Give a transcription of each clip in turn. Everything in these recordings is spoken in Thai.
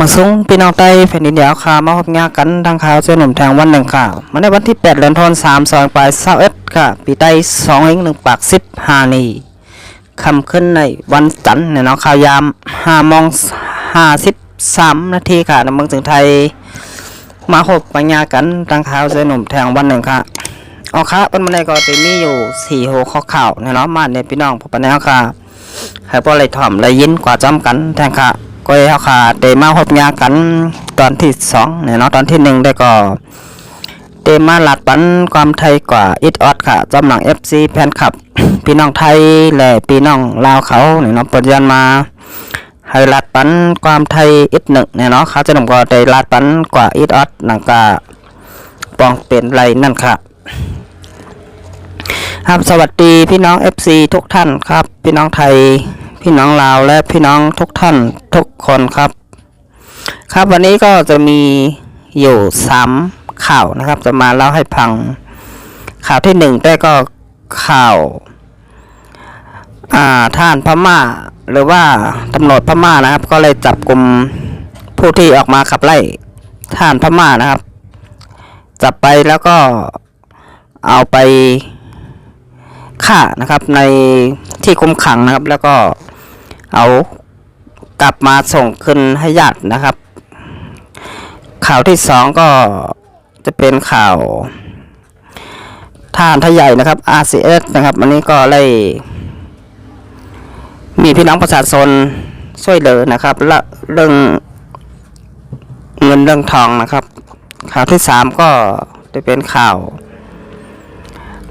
มาส่งพี่น้องใต้แผ่นดินยาวข่าวมาพบงากันทางข่าวเจ้าหนุ่มแทงวันหนึ่งข่าวมาในวันที่ 8 เดือนธันวาคม3 2ปลาย21ค่ะ ปีใต้2เอง1ปาก10 5นี่คำขึ้นในวันจันทร์เนี่ยเนาะข่าวยาม5โมง53นาทีค่ะในเมืองถึงไทย มาพบปัญญากันทางข่าวเจ้าหนุ่มแทงวันหนึ่งค่ะ เอาค่ะเป็นมันในก็จะมีอยู่4หัวข้อข่าวเนี่ยเนาะมาเนี่ยพี่น้องพบปัญญาค่ะให้พวกเลยถ่อมเลยยินกว่าจำกันแทงค่ะก็เขาค่ะเดมาพบงากันตอนที่สองเนาะตอนที่หนึ่งได้ก็เดมาหลัดปันความไทยกว่าอิดออดค่ะจำหลัง FC แฟนคลับ พี่น้องไทยและพี่น้องลาวเขาเนี่ยเนาะปัจจุบันมาให้หลัดปันความไทยอิดหนึ่งเนี่ยเนาะเขาจะนำก็ได้หลัดปันกว่าอิดออดหนังกาปองเป็นไรนั่นค่ะ ครับสวัสดีพี่น้อง FC ทุกท่านครับ พี่น้องไทย พี่น้องลาวและพี่น้องทุกท่านทุกคนครับ ครับวันนี้ก็จะมีอยู่สามข่าวนะครับ จะมาเล่าให้ฟัง ข่าวที่หนึ่งได้ก็ข่าวอ่าท่านพม่า หรือว่าตำรวจพม่านะครับ ก็เลยจับกลุ่มผู้ที่ออกมาขับไล่ท่านพม่านะครับ จับไปแล้วก็เอาไป ฆ่านะครับในที่คุมขังนะครับ แล้วก็เอากลับมาส่งคืนให้ญาตินะครับ ข่าวที่สองก็จะเป็นข่าวท่านทใหญ่นะครับ RCS นะครับ อันนี้ก็เลยมีพี่น้องประชาชนช่วยเหลือนะครับและเรื่องเงินเรื่องทองนะครับ ข่าวที่สามก็จะเป็นข่าว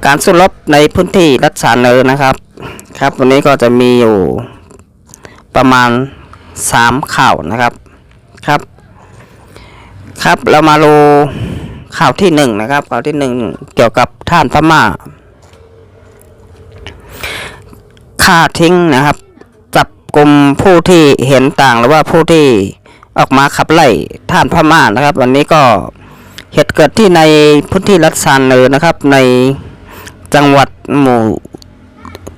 การสู้รบในพื้นที่รัฐสาเนอนะครับ ครับวันนี้ก็จะมีอยู่ประมาณสามข่าวนะครับครับ ครับเรามาดูข่าวที่หนึ่งนะครับ ข่าวที่หนึ่งเกี่ยวกับท่านพม่าฆ่าทิ้งนะครับจับกลุ่มผู้ที่เห็นต่างหรือว่าผู้ที่ออกมาขับไล่ท่านพม่านะครับ วันนี้ก็เหตุเกิดที่ในพื้นที่รัฐสาเนอนะครับใน จังหวัดหมู่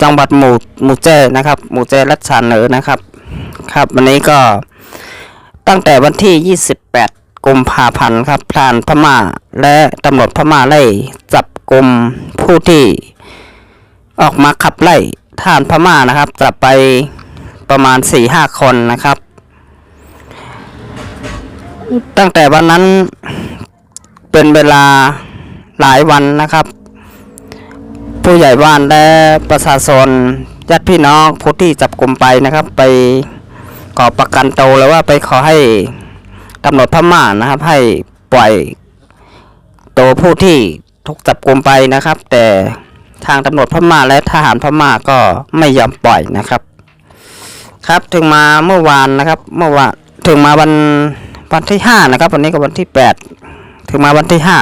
จังหวัดหมู่หมู่เจนะครับ หมู่เจรัชชาเหนือนะครับ ครับ วันนี้ก็ตั้งแต่วันที่ 28กุมภาพันธ์ครับพรานพม่าและตำรวจพม่าไล่จับกลุ่มผู้ที่ออกมาขับไล่ท่านพม่านะครับจับไปประมาณ4-5คนนะครับ ตั้งแต่วันนั้นเป็นเวลาหลายวันนะครับ ผู้ใหญ่บ้านและประชาชนญาติพี่น้องผู้ที่จับกลุ่มไปนะครับ ไปขอประกันตัวหรือว่าไปขอให้ตำรวจพม่านะครับ ให้ปล่อยตัวผู้ที่ถูกจับกลุ่มไปนะครับ แต่ทางตำรวจพม่าและทหารพม่าก็ไม่ยอมปล่อยนะครับ ครับถึงมาเมื่อวานนะครับเมื่อวานถึงมาวันวันที่ห้านะครับ วันนี้ก็วันที่แปดถึงมาวันที่ห้า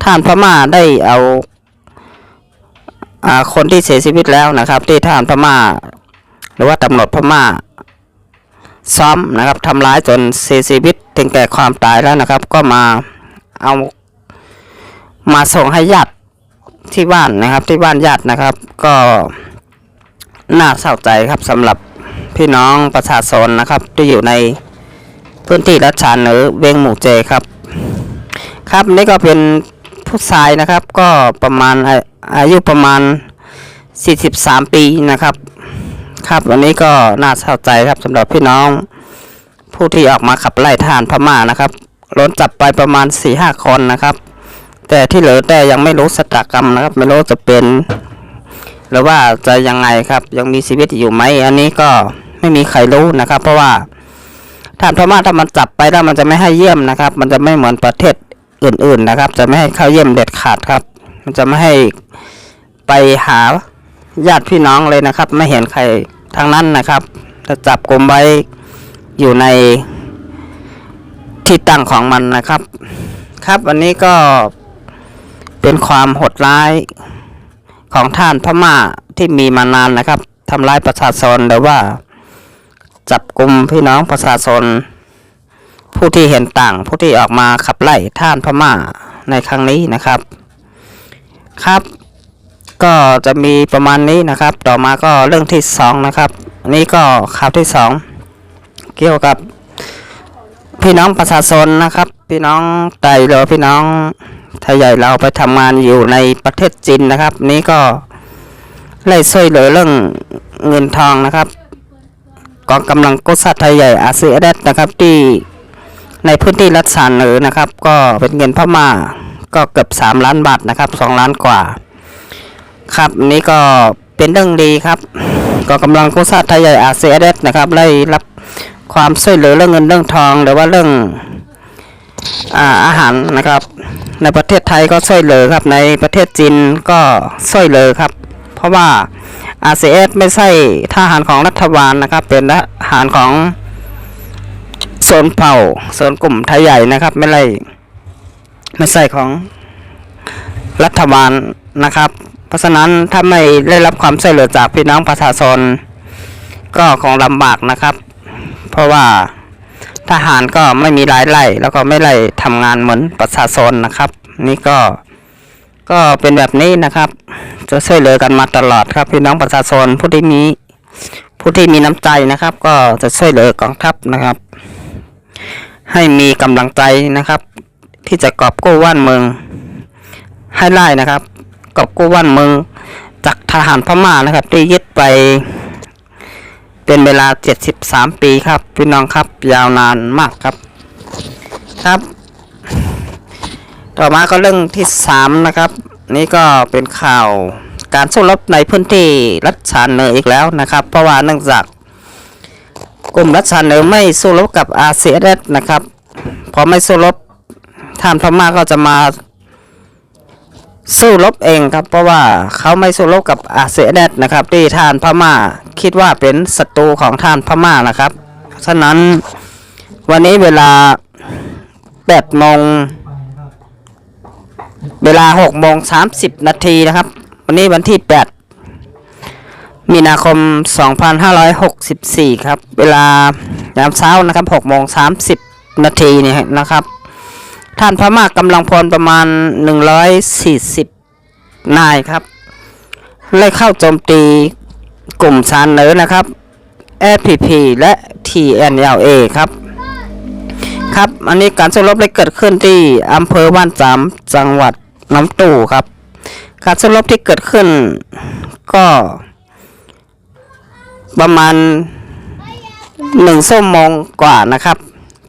ทหารพม่าได้เอา คนที่เสียชีวิตแล้วนะครับ ที่ทหารพม่า หรือว่าตำรวจพม่า ซ้อมนะครับทำร้ายจนเสียชีวิตถึงแก่ความตายแล้วนะครับ ก็มาเอามาส่งให้ญาติที่บ้านนะครับ ที่บ้านญาตินะครับ ก็น่าเศร้าใจครับสำหรับพี่น้องประชาชนนะครับ ที่อยู่ในพื้นที่รัชชาเหนือเวียงหมู่เจครับ ครับนี่ก็เป็น ผู้ชายนะครับ ก็ประมาณอายุประมาณ 43 ปีนะครับ ครับวันนี้ก็น่าเศร้าใจครับสำหรับพี่น้อง ผู้ที่ออกมาขับไล่ทหารพม่านะครับล้นจับไปประมาณ4-5คนนะครับ แต่ที่เหลือแต่ยังไม่รู้สตากรรมนะครับ ไม่รู้จะเป็นหรือว่าจะยังไงครับ ยังมีชีวิตอยู่ไหมอันนี้ก็ไม่มีใครรู้นะครับ เพราะว่าทหารพม่าถ้ามันจับไปแล้วมันจะไม่ให้เยี่ยมนะครับ มันจะไม่เหมือนประเทศ อื่นๆนะครับ จะไม่ให้เข้าเยี่ยมเด็ดขาดครับ มันจะไม่ให้ไปหาญาติพี่น้องเลยนะครับ ไม่เห็นใครทางนั้นนะครับจะจับกลุ่มไว้อยู่ในที่ตั้งของมันนะครับ ครับวันนี้ก็เป็นความโหดร้ายของท่านพม่าที่มีมานานนะครับทำร้ายประชาชนหรือว่า จับกลุ่มพี่น้องประชาชน ผู้ที่เห็นต่างผู้ที่ออกมาขับไล่ท่านพม่าในครั้งนี้นะครับ ครับ ก็จะมีประมาณนี้นะครับ ต่อมาก็เรื่องที่สองนะครับอันนี้ก็ข่าวที่สองเกี่ยวกับ พี่น้องประชาชนนะครับ พี่น้องไทยหรือพี่น้องไทยใหญ่เราไปทำงานอยู่ในประเทศจีนนะครับ นี้ก็ไล่ช่วยเหลือเรื่องเงินทองนะครับกองกำลังกุศลไทยใหญ่อาเซียนนะครับที่ ในพื้นที่รัฐสานเหนือนะครับ ก็เป็นเงินพม่าก็เกือบ 3 ล้านบาทนะครับ 2 ล้านกว่า ครับนี่ก็เป็นเรื่องดีครับกองกำลังกุศลไทยใหญ่อาเซียนนะครับได้รับความช่วยเหลือเรื่องเงินเรื่องทองหรือว่าเรื่องอาอาหารนะครับ ในประเทศไทยก็ช่วยเหลือครับ ในประเทศจีนก็ช่วยเหลือครับ เพราะว่า RCS ไม่ใช่ทหารของรัฐบาลนะครับ เป็นทหารของ นเผ่าโซนกลุ่มไทยใหญ่นะครับ ไม่ใช่ไม่ใช่ของรัฐบาลนะครับ เพราะฉะนั้นถ้าไม่ได้รับความช่วยเหลือจากพี่น้องประชาชนก็คงลำบากนะครับ เพราะว่าทหารก็ไม่มีรายไล่แล้วก็ไม่ไล่ทำงานเหมือนประชาชนนะครับ นี่ก็ก็เป็นแบบนี้นะครับ จะช่วยเหลือกันมาตลอดครับพี่น้องประชาชนผู้ที่มีผู้ที่มีน้ำใจนะครับ ก็จะช่วยเหลือกองทัพนะครับ ให้มีกำลังใจนะครับ ที่จะกอบกู้ว่านเมือง ให้ไล่นะครับ กอบกู้ว่านเมือง จากทหารพม่านะครับ ที่ยึดไป เป็นเวลา 73 ปีครับ พี่น้องครับยาวนานมากครับ ครับ ต่อมาก็เรื่องที่ 3 นะครับ นี่ก็เป็นข่าวการสู้รบในพื้นที่รัฐชานเนออีกแล้วนะครับ เพราะว่าเนื่องจาก กลุ่มรัฐชานเหนือไม่สู้รบกับอาเซียนนะครับ พอไม่สู้รบท่านพม่าก็จะมาสู้รบเองครับ เพราะว่าเขาไม่สู้รบกับอาเซียนนะครับที่ท่านพม่าคิดว่าเป็นศัตรูของท่านพม่านะครับ ฉะนั้นวันนี้เวลา8โมงเวลา6โมง30นาทีนะครับ วันนี้วันที่8 มีนาคม 2564 ครับ เวลายามเช้านะครับ6โมง30 นาทีเนี่ยนะครับ ท่านพม่ากำลังพลประมาณ 140 นายครับไล่เข้าโจมตีกลุ่มซานเหนือนะครับ FPP และ TNLA ครับ ครับ อันนี้การสู้รบได้เกิดขึ้นที่อำเภอบ้านจามจังหวัดน้ำตู่ครับ การสู้รบที่เกิดขึ้นก็ ประมาณหนึ่งชั่วโมงกว่านะครับ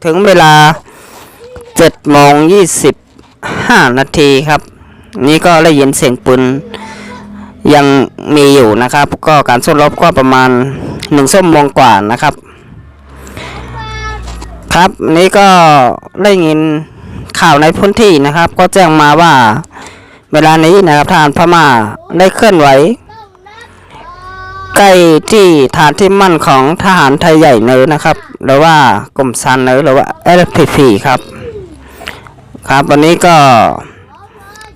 ถึงเวลาเจ็ดโมงยี่สิบห้านาทีครับ นี่ก็ได้ยินเสียงปืนยังมีอยู่นะครับ ก็การสู้รบก็ประมาณหนึ่งชั่วโมงกว่านะครับ ครับนี่ก็ได้ยินข่าวในพื้นที่นะครับ ก็แจ้งมาว่าเวลานี้นะครับทหารพม่าได้เคลื่อนไหว ใกล้ที่ฐานที่มั่นของทหารไทยใหญ่เนอนะครับ หรือว่ากลุ่มซันเนอหรือว่า LPP ครับ ครับ วันนี้ก็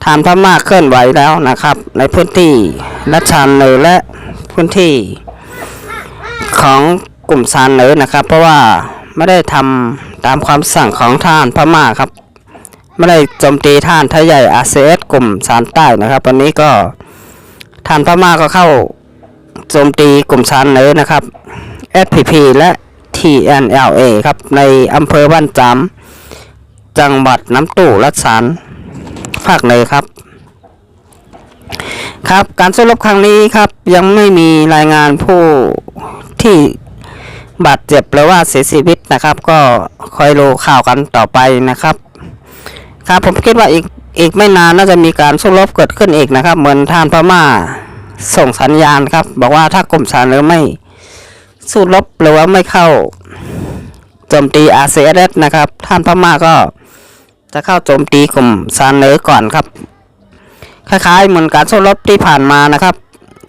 ฐานพม่าเคลื่อนไหวแล้วนะครับ ในพื้นที่รัชชานเนอและพื้นที่ของกลุ่มซานเนอนะครับ เพราะว่าไม่ได้ทำตามความสั่งของทหารพม่าครับไม่ได้โจมตีทหารไทยใหญ่อาเซสกลุ่มซานใต้นะครับ วันนี้ก็ทหารพม่าก็เข้า โจมตีกลุ่มชันเลยนะครับ FPP และ TNLA ครับ ในอำเภอบ้านจามจังหวัดน้ำตู่รัฐสารภาคเหนือครับ ครับ การสู้รบครั้งนี้ครับ ยังไม่มีรายงานผู้ที่บาดเจ็บหรือว่าเสียชีวิตนะครับ ก็คอยดูข่าวกันต่อไปนะครับ ครับผมคิดว่าอีกอีกไม่นานน่าจะมีการสู้รบเกิดขึ้นอีกนะครับ เหมือนท่านพม่า ส่งสัญญาณครับ บอกว่าถ้ากลุ่มสารหรือไม่สู้รบหรือว่าไม่เข้าโจมตีอาเซียนนะครับ ท่านพม่าก็จะเข้าโจมตีกลุ่มซานเนือก่อนครับ คล้ายๆเหมือนการสู้รบที่ผ่านมานะครับ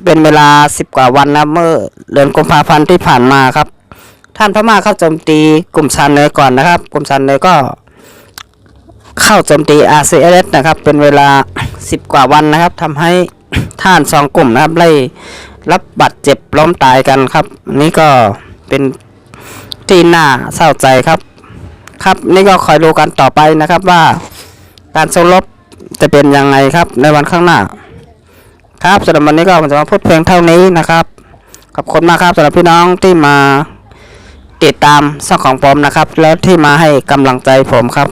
เป็นเวลาสิบกว่าวันนะเมื่อเดือนกุมภาพันธ์ที่ผ่านมาครับ ท่านพม่าเข้าโจมตีกลุ่มซานเนือก่อนนะครับ กลุ่มซานเนือก็ เข้าโจมตีอาเซียนนะครับ เป็นเวลาสิบกว่าวันนะครับทำให้ ท่านสองกลุ่มนะครับไล่รับบาดเจ็บล้มตายกันครับ นี่ก็เป็นที่น่าเศร้าใจครับ ครับนี่ก็คอยดูกันต่อไปนะครับว่า การสู้รบจะเป็นยังไงครับในวันข้างหน้า ครับสำหรับวันนี้ก็ผมจะมาพูดเพียงเท่านี้นะครับขอบคุณมากครับสำหรับพี่น้องที่มาติดตามช่องของผมนะครับ แล้วที่มาให้กำลังใจผมครับ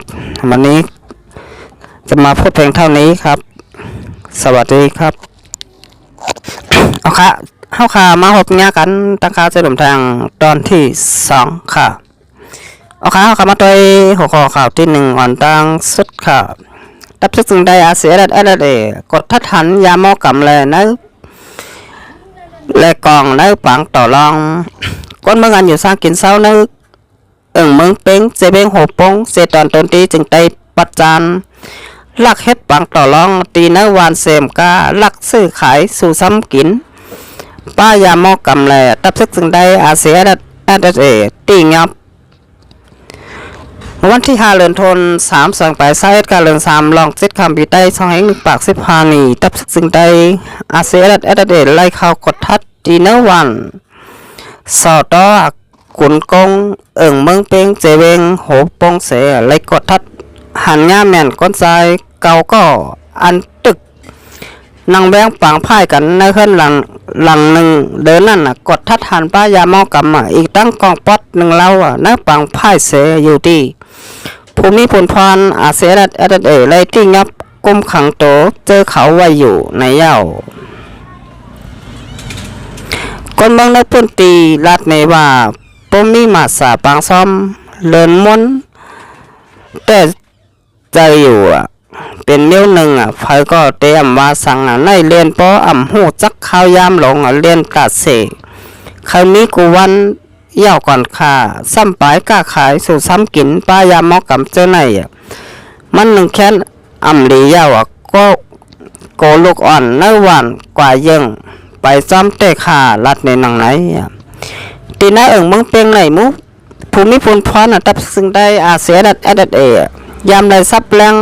วันนี้จะมาพูดเพียงเท่านี้ครับ สวัสดีครับ เอาค่ะเข้าค่ะมาหบเนี้ยกันตั้งค่าจะหลุมทางตอนที่สองค่ะเอาค่ะเข้าค่ะมาตัวหัวข้อข่าวที่หนึ่งอ่อนตั้งสุดค่ะดับซึกจึงได้อาเซียดัดเอดเอกดทัดหันยาหมอกำเลยนะและกองในปังต่อรองก้นเมื่องานอยู่สร้างกินเศร้านึกเอิงเมืองเป็งเจเบงโหปงเซตอนตนตีจึงได้ปัจจาน ลักเฮ็ดปังต่อรองตีนวานเสมกาลักซื้อขายสู่ซ้ำกิน ป้ายามอกกำแลตับซึกจึงได้อาเซียดัดเอดเอตีงับวันที่ห้าเดือนธันสามสองไปไซต์การเรือนสามลองเจ็ดคำปีใต้สองแห่งหนึ่งปากสิบพานีตับซึ่งใดอาเซียนเอดเดไล่เข้ากดทัดดีเนอร์วันสอดอกุนกงเอิ่งเมืองเปงเจเวงโหปงเสไล่กดทัดหันง่าแม่นก้นทราย เก่าก็อันตึกนางแบงปางพ่ายกันในขึ้นหลังหลังหนึ่งเดินนั่นน่ะกดทัดหันป้ายาเมากำอะอีกตั้งกองป๊อดหนึ่งเล่าอะในปางพ่ายเสอยู่ที่ภูมิพลพรอาเซียนเอดเอไล่ที่งับกุมขังโตเจอเขาไว้อยู่ในเย้าคนบางนักพื้นตีลาดเนว่าปมมีมาสาปางซ้อมเลินมนแต่ใจอยู่อะ เป็นเลี้ยวหนึ่งอะไฟก็เตรียมว่าสั่งอะในเรียนปออ่ำหูจักข้าวยามหลงอะเรียนกาเสใครมีกูวันเย่าก่อนค่าซ้ำปลายก้าขายสู่ซ้ำกินป้ายามอกำเจ้าไหนอะมันหนึ่งแค้นอ่ำหลีเย่าอะก็โกลูกอ่อนเนื้อหวานกว่ายิงไปซ้ำเตะขาลัดในหนังไหนอะตีน้าเอิงมืองเปียงไหนมุภูมิพลพรอะตับซึ่งได้อาเซียดัดเอดเอยามได้ซับแรง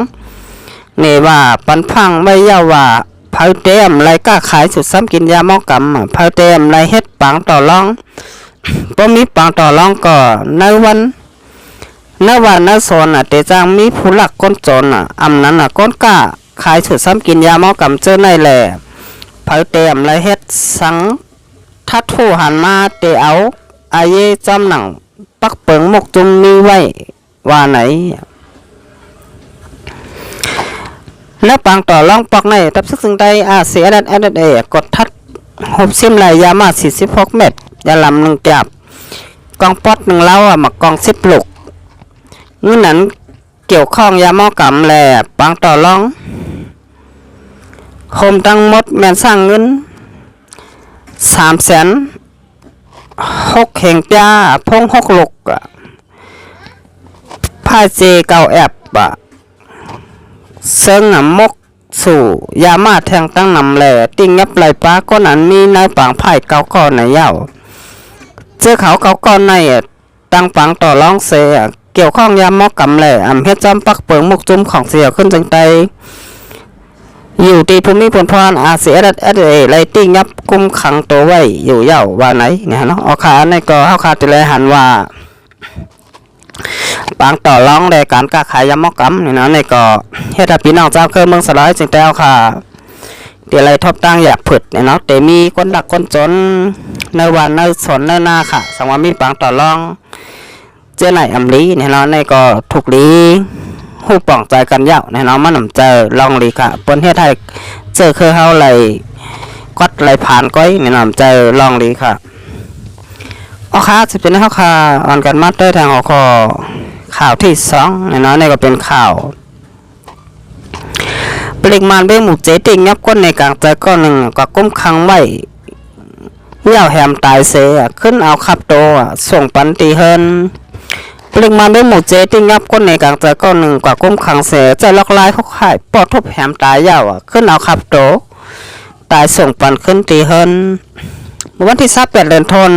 นี่ว่าปันพังไม่เยาว่าเผาเต็มไรกล้าขายสุดซ้ำกินยามอกำเผาเต็มไรเฮ็ดปังต่อรองพอมีปางต่อรองก็ในวันในวันในโซนอะเตจางมีผู้หลักก้นจนอะอำนั้นอะก้นกล้าขายสุดซ้ำกินยาเมากกำเจอในแหล่เผาเตรียมและเฮ็ดสังทัดทูหันมาเตเอาอาเยจำหนังปักเปิงหมกจุมมีไว้ว่าไหน แล้วปางต่อรองปอกในตับซึกซึ่งได้อาเสียดันแอดเอกดทัดหบซิมไหลยามา46เม็ดยาลำหนึ่งจับกองปอดหนึ่งเล้าอะมักกองสิบลูกเงินนั้นเกี่ยวข้องยาหม้อกำแหล่ปังต่อรองโฮมทั้งมดแมนสร้างเงินสามแสนหกเข่งจ้าพงหกลูกอะผ้าเจเก่าแอบอะ เซิงอะมกสู่ยามาแทงตั้งนำแหล่ติงงับไหลป้าก็นั้นมีนายปางไผ่เกาก่อนในเย้าเสื้อขาเกาก่อนในตั้งปังต่อร้องเสียเกี่ยวข้องยามมอกกำแหล่อำเฮ็ดจำปักเปิงมุกจุมของเสียขึ้นจังไตอยู่ตีภูมิพลพรอาเสียดัดเอดเอไลติ้งยับกุมขังตัวไว้อยู่เย้าว่าไหนเนี่ยเนาะเอาขาในก็เฮาขาติเลหันว่า ปางต่อร้องในการกาขายยามอกกำนี่นะในก็เฮ็ดให้พี่น้องเจ้าเคยเมืองสลายจึงแต่เอาค่ะเดี๋ยวไรทบตั้งอยากผึดเนี่ยเนาะแต่มีคนดักคนจนในวันในสนในหน้าค่ะ สังวามีปางต่อร้อง เจ้าไหนอำลีเนี่ยเนาะในก็ถูกลีหูป่องใจกันยาวเนี่ยเนาะมันนำเจอลองลีค่ะปนเฮ็ดให้เจอเคือเฮาไหลกดไหลผ่านก้อยเนี่ยเนาะเจอลองลีค่ะเอค่ะสิบเป็นเฮาค่ะอ่อนกันมาด้วยทางหัวข้อ ข่าวที่สองเนี่ยเนาะในก็เป็นข่าวปริมาณเบ้หมูเจติงยับก้นในกลางใจก้อนหนึ่งก็ก้มคังไว้เย่าแหมตายเสียขึ้นเอาขับโตส่งปันตีเฮินปริมาณเบ้หมูเจติงยับก้นในกลางใจก้อนหนึ่งกว่าก้มคังเสียใจล็อกลายเขาขายปอดทุบแหมตายเย่าขึ้นเอาขับโตตายส่งปันขึ้นตีเฮินเมื่อวันที่ซับแปดเดือนธัน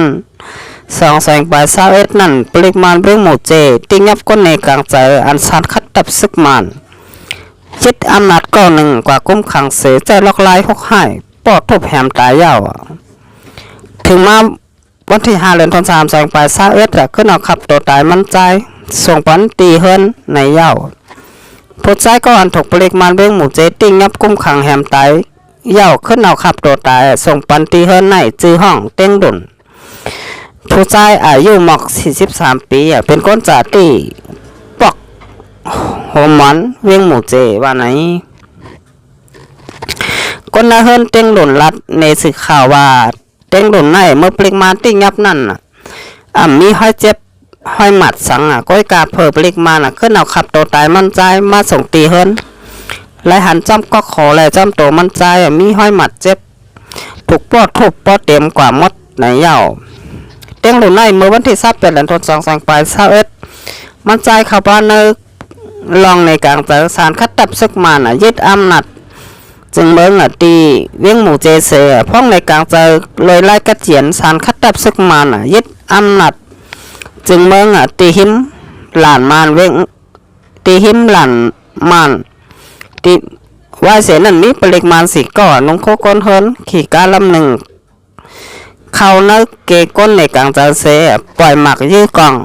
สองแสงปลายซาเอ็ดนั่นปริมาณเบ้หมู่เจติงับก้นในกลางใจอันสานคัดตับซึกมันยึดอำนาจก้อนหนึ่งกว่ากุ้มขังเสียใจล็อกลายหกหายปอดทุบแหมตายยาวถึงมาวันที่ห้าเดือนธันวาคมสองปลายซาเอ็ดอะขึ้นเอาขับตัวตายมั่นใจส่งปันตีเฮินในยาวผู้ใจก็อันถูกปลิกมันเบ้งหมู่เจติงับกุ้มขังแหมตายเย่าขึ้นเอาขับตัวตายส่งปันตีเฮิรนในจื้อห้องเต้งดุน ผู้ชายอายุหมอก 43 ปีเป็นคนจ่าตีปอกโฮมมันเวียงหมูเจว่าไหนคนนาเฮิรนเต้งดุนรัดในสื่อข่าวว่าเต้งดุนในเมื่อปลิกมาติ้งยับนั่นน่ะมีห้อยเจ็บห้อยหมัดสังอะก้อยกาเผอปลิกมาน่ะขึ้นเอาขับตัวตายมั่นใจมาส่งตีเฮิรนและหันจ้ำก็ขอแลจ้ำโตมั่นใจมีห้อยหมัดเจ็บ ถูกปอดทุบปอดเต็มกว่ามดไหนเหย่า เต้งหลุนในเมื่อวันที่ทราบเป็นหลันทนสองสังปายเศร้าเอ็ดมันใจเข้าบ้านเนกลองในกลางแต่สารคัดตับซึกมันะยึดอำนาจจึงเมืองอะตีเวียงหมู่เจเซอะพ้องในกลางเจอเลยไล่กระเจียนสารคัดตับซึกมันะยึดอำนาจจึงเมืองอะตีหิมหลานมานเวียงตีหิมหลานมานติว่าเสนั่นมีปริมาณสีก่อนนงโคก้นเฮินขี่กาลำหนึ่ง เขาเนกเกก้นในกลางเจอเสปล่อยหมักยื้อกล่อง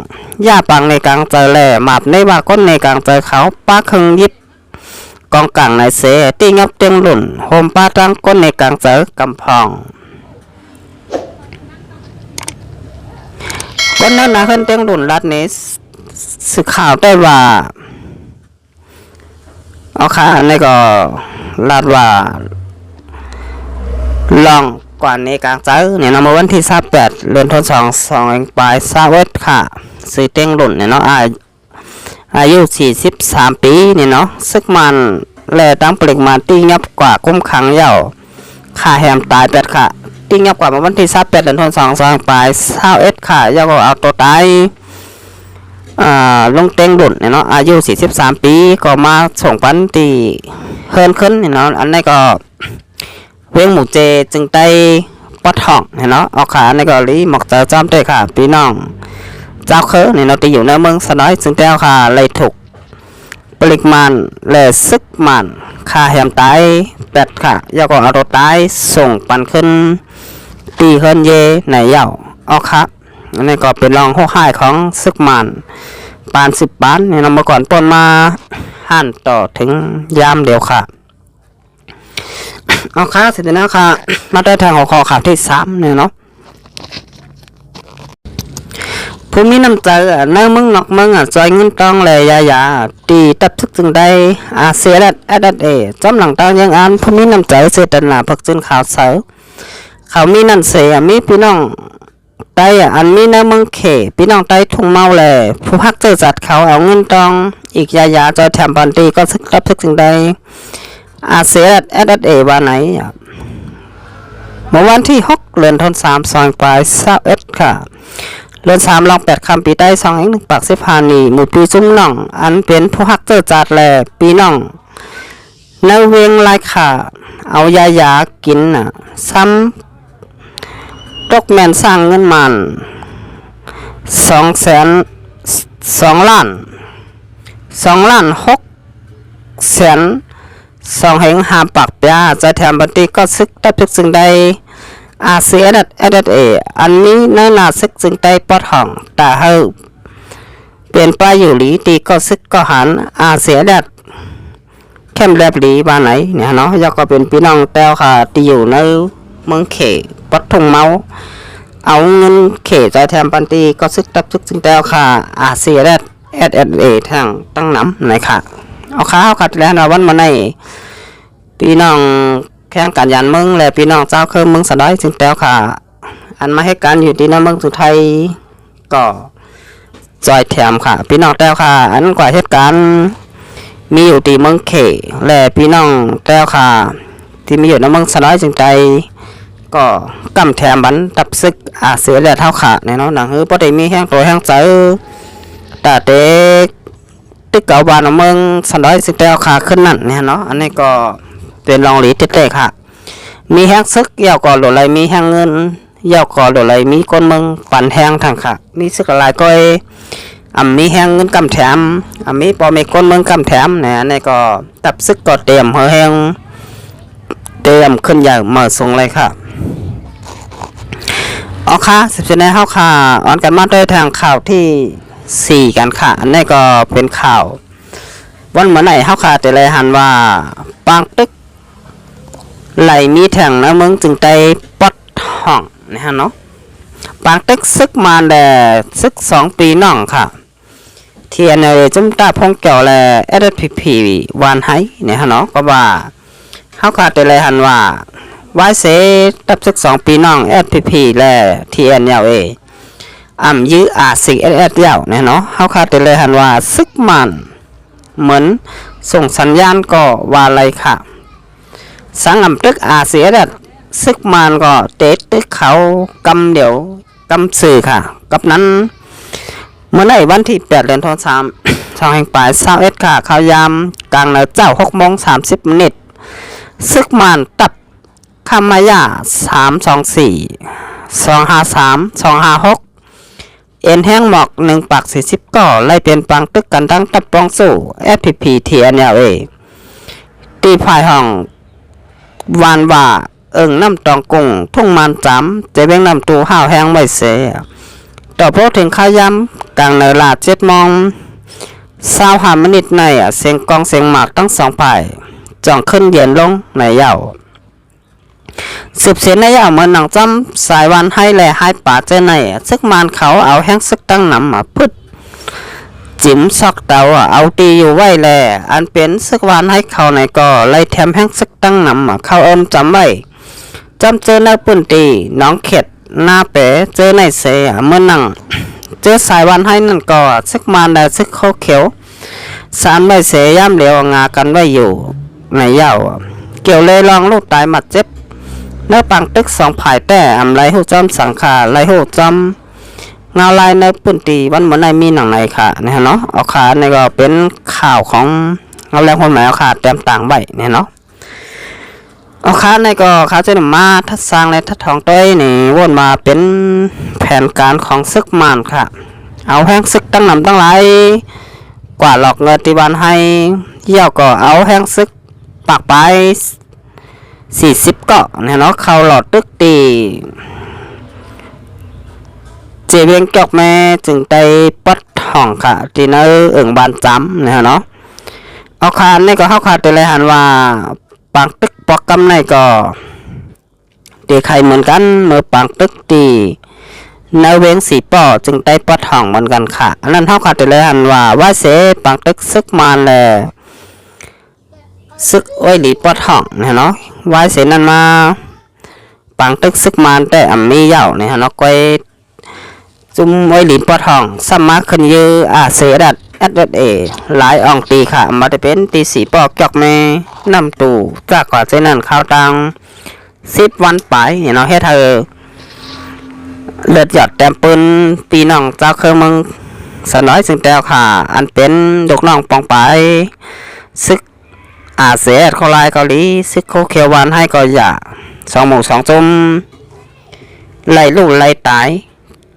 ย่าปังในกลางเจอแหล่หมาบในว่าก้นในกลางเจอเขาป้าคึงยิบกองกลางในเสตีงับเตียงหลุ่นโฮมป้าตั้งก้นในกลางเจอกำพองก้นนั้นนะขึ้นเตียงหลุ่นรัดนี้สื่อข่าวได้ว่าเอาค่ะอันนี้ก็ลาดว่าลอง กว่าในกลางเจอเนี่ยเนาะมื่อวันที่28เดือนธันวาคม2เองปลายซาเวตค่ะซื้อเต้งหลุ่นเนี่ยเนาะอายุอายุ43ปีเนี่ยเนาะซึกมันแลตั้งปริมาตีงับกว่าคุ้มขังเหย่าค่าแฮมตายเป็ดค่ะตีงับกว่ามื่อวันที่28เดือนธันวาคม2เองปลาย21ค่ะเย่าก็เอาตัวตายอ่าลงเต็งดุนเนี่ยเนาะอายุ 43 ปีก็มาส่งปันตีเฮิรนขึ้นเนี่ยเนาะอันนี้ก็ เวียงหมูเจจึงได้ปอดห้องเนี่ยเนาะเอาขาในก็ลีหมอกเจอจอมด้วยค่ะพี่น้อง เจ้าเคอเนี่ยเนาตีอยู่ในเมืองสน้อยจึงได้เอาค่ะเลยถูกปริมาณและซึกมันค่าแหมตายแปดค่ะยาก็เอารถตายส่งปันขึ้น ตีเฮินเยในเย่าเอาค่ะอันนี้ก็เป็นรองหัวค่ายของซึกมันปานสิบบานเนี่ยนำมาก่อนต้นมาหั่นต่อถึงยามเดียวค่ะ เอาค่ะเสร็จแล้วค่ะ มาได้ทางหัวข้อข่าวที่สามเนี่ยเนาะผู้มีน้ำใจเนื้อมึงนอกมึงอะจอยเงินตองเลยยายาตีตับทึกจึงได้อาเซียดัดอดดัดเอจำหลังตางยังอ่านผู้มีน้ำใจเสด็จหนาพักจึนข่าวเสาเขามีนั่นเสียมีพี่น้องไต้อะอันมีในเมืองเขพี่น้องไต้ทุ่งเมาแลยผู้พักเจอจัดเขาเอาเงินตอง อีกยายาจอยแถมบันตีก็ซึกรับซึกสิ่งใด อาเซียแอดเอว่าไหนเมื่อวันที่หกเดือนธันวาคมสองปลายเศร้าเอ็ดค่ะเดือนสามลองแปดคำปีใต้สองเอ็กหนึ่งปากสิบห้านีหมู่ปีจุ้มน่อง อันเป็นผู้พักเจอจัดแลปีน้องในเวียงลายขาเอายายากินน่ะ ซ้ำตกแมนสร้างเงินมันสองแสนสองล้านสองล้านหกแสน สองเหงหามปากเปียจะแถมบันทีก็ซึกได้พึกซึ่งใดอาเซียนเอเดเออันนี้เนื้อนาซึกซึ่งใดปอดห้องแต่เฮาเปลี่ยนไปอยู่หลีตีก็ซึกก็หันอาเซียดัดเข้มแลบหลีบ้านไหนเนี่ยเนาะยกก็เป็นพี่น้องแต้วค่ะที่อยู่ในเมืองเขปัดทงเมาเอาเงินเขใจแทนปันตีก็ซึกตับซึกซึงแต้วค่ะอาเซียแดดเอสเอสเอทางตั้งน้ำไหนค่ะ เอาข้าวขัดแล้วนะวันมาในพี่น้องแข่งกันยันมืองและพี่น้องเจ้าเคยเมืองสะด้อยซึงแต้วค่ะ อันมาให้การอยู่ที่น้ำเมืองสุไทยก็จอยแถมค่ะ พี่น้องแต้วค่ะ อันกว่าเหตุการณ์มีอยู่ที่เมืองเขและพี่น้องแต้วค่ะ ที่มีอยู่ในเมืองสะด้อยจึงใจก็กำแถมบันตับซึกอาเสือและเท่าขาแน่เนาะหนังเฮือบ่ได้มีแห้งตัวแห้งเจต่เด็ก ตึกเก่าบานของเมืองสันดอยสิแต้วขาขึ้นนั่นเนี่ยเนาะอันนี้ก็เป็นรองหลีเต้ค่ะมีแห้งซึกยาวก่อหรือไรมีแห้งเงินยาวก่อหรือไรมีคนเมืองปั่นแห้งทางค่ะมีซึกอะไรก็อ่ำมีแห้งเงินกำแถมอ่ำมีปอมีคนเมืองกำแถมเนี่ยอันนี้ก็ตับซึกก็เตรียมเฮแห้งเตรียมขึ้นอย่างมาส่งเลยค่ะเอาค่ะสิบเจนในเฮาค่ะออนกันมาด้วยทางข่าวที่ สี่กันค่ะอันนี้ก็เป็นข่าววันเมื่อไหนเฮาค่ะแต่เลยหันว่าปางตึกไหลมีแทงนะมึงจึงได้ปอดห้องนะฮะเนาะปางตึกซึกมาแด่ซึกสองปีน้องค่ะเทียนเลยจุ้มตาพงเกี่ยวแลเอสพีพีวานไฮเนี่ยฮะเนาะก็ว่าเฮาขาดไปเลยหันว่าวายเสตับซึกสองปีน้องเอสพีพีและทีเอ็นยาวเอ อ่ำยื้ออาซีเอสเอสยวเนี่ยเนาะเฮาขาดเลยหันว่าซึกมันเหมือนส่งสัญญาณก็ว่าอะไรค่ะ สังอำตึกอาเสียดซึกมันก็เตะตึกเขากำเดี๋ยวกำสื่อค่ะ กับนั้น เมื่อในวันที่8เดือนธันวาคมช่องแห่งปลายเอ็ดค่ะเขายามกลางเนือเจ้า6โมง30มินิตซึกมันตับคำมายา324 253 256 เอ็นแห้งหมอกหนึ่งปากสี่สิบก่อไล่เป็นปังตึกกันตั้งตับปองสู่ FPP เทียนยาเอตีภายห้องวานว่าเอิงน้ำตองกุ้งทุ่งมันจำเจเบงน้ำตูห้าวแห้งไม่เสียต่อพบถึงข้าวยำกลางเนลาเจ็ดมองสาวหามนิตในเสียงกองเสียงหมากทั้งสองฝ่ายจ่องขึ้นเย็นลงในเหย้า สืบเสียนในเหย้าเมือหนังจำสายวันให้แลให้ป่าเจในซึกมานเขาเอาแห้งซึกตั้งน้ำมาพึดจิ๋มซอกเตาเอาตีอยู่ไว้แล อันเป็นซึกวานให้เขาในก็ไล่แถมแห้งซึกตั้งนำอะเข้าเอิมจำไว้จำเจอในปุ่นตีน้องเข็ดหน้าเป๋เจอในเสอะเมื่อนังเจอสายวันให้นั่นก็ซึกมานได้ซึกเขาเขียวสารไม่เสย่ำเหลียวงากันไว้อยู่ในเยาอะเกี่ยวเลยลองลูกตายหมัดเจ็บ เนื้อปังตึกสองผายแต่อำไรหูจอมสังขาไรหูจอมเงาลายในปุ่นตีวันเหมือนในมีหนังในค่ะนะฮะเนาะเอาขาในก็เป็นข่าวของเงาแรงคนหมายเอาขาเต็มต่างใบเนี่ยเนาะเอาขาในก็ขาเจนมาทัดสร้างและทัดทองต้ยนี่วนมาเป็นแผนการของซึกมานค่ะ เอาแห้งซึกตั้งนำตั้งหลายกว่าหลอกเงินตีวันให้เยี่ยวก็เอาแห้งซึกปากไป สี่สิบเกาะนี่ยเนาะเขาหลอดตึกตีเจเวียงจอกแม่จึงได้ปัดห้องค่ะที่นื้อเอิงบานจำนะฮะเนาะเอาคานนี่ก็เข้าขาดไปเลยหันว่าปังตึกปอกกำในก็ตีไข่เหมือนกันเมื่อปังตึกตีนเวงสีป่อจึงได้ปัดห้องเหมือนกันค่ะอันนั้นเข้าขาดไปเลยหันว่าว่าเสปังตึกซึกมาแล ซึกไว้หลีปัดห้องนะเนาะว่าเสนั่นมาปังตึกซึกมานแต่อ่ำมีเหย่าเนี่ยฮะเนาะก้อยจุ่มไว้หลินปอทองสมมาขึ้นยืออาเสดัดแอดเอหลายอองตีค่ะ มาได้เป็นตีสีปอกจอกแม่นำตู่จากก่อนเจนั่นข้าวตังสิบวันไปเนี่ยเนาะเฮ็ดเธอเลือดหยอดแต้มปืนปีน้องเจ้าเครื่องมึงสน้อยจึงแต้วค่ะ อันเป็นดกน้องปองไปซึก อาเสดเขาลายเกาหลีซึกโคเขียววานให้ก็อย่าสองหมูสองจุ่มไล่ลูกไล่ตาย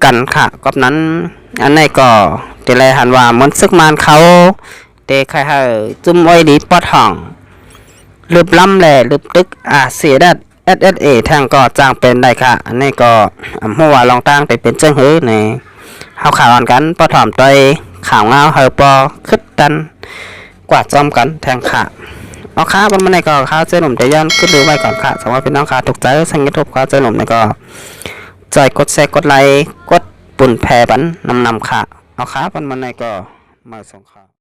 กันค่ะกับนั้น อันนี้ก็เตะไรหันว่าเหมันซึกมานเขาเตะใครให้จุ่มไว้ดีปอดห้องลืบล้ำแหล่ลืบตึกอะเสียดัด SSA ทางก็จ้างเป็นได้ค่ะ อันนี้ก็อำหัวานลองตั้งไปเป็นเจ้าหื้อในเฮาข่าวอ่อนกันปอถอมตอยข่าวเงาเฮาปอคึดตันกว่าดจอมกันแทงค่ะ เอาค่ะวันมันในก็ข้าเจ้าหนุ่มเดย้อนขึ้นดูไว้ก่อนค่ะสำหรับพี่น้องค่ะถูกใจสังเกตทบข้าเจ้าหนุ่มในก็จอยกดแชร์กดไลค์กดปุ่นแพรบันนำนำค่ะเอาครับมันมันในก็มาส่งค่ะ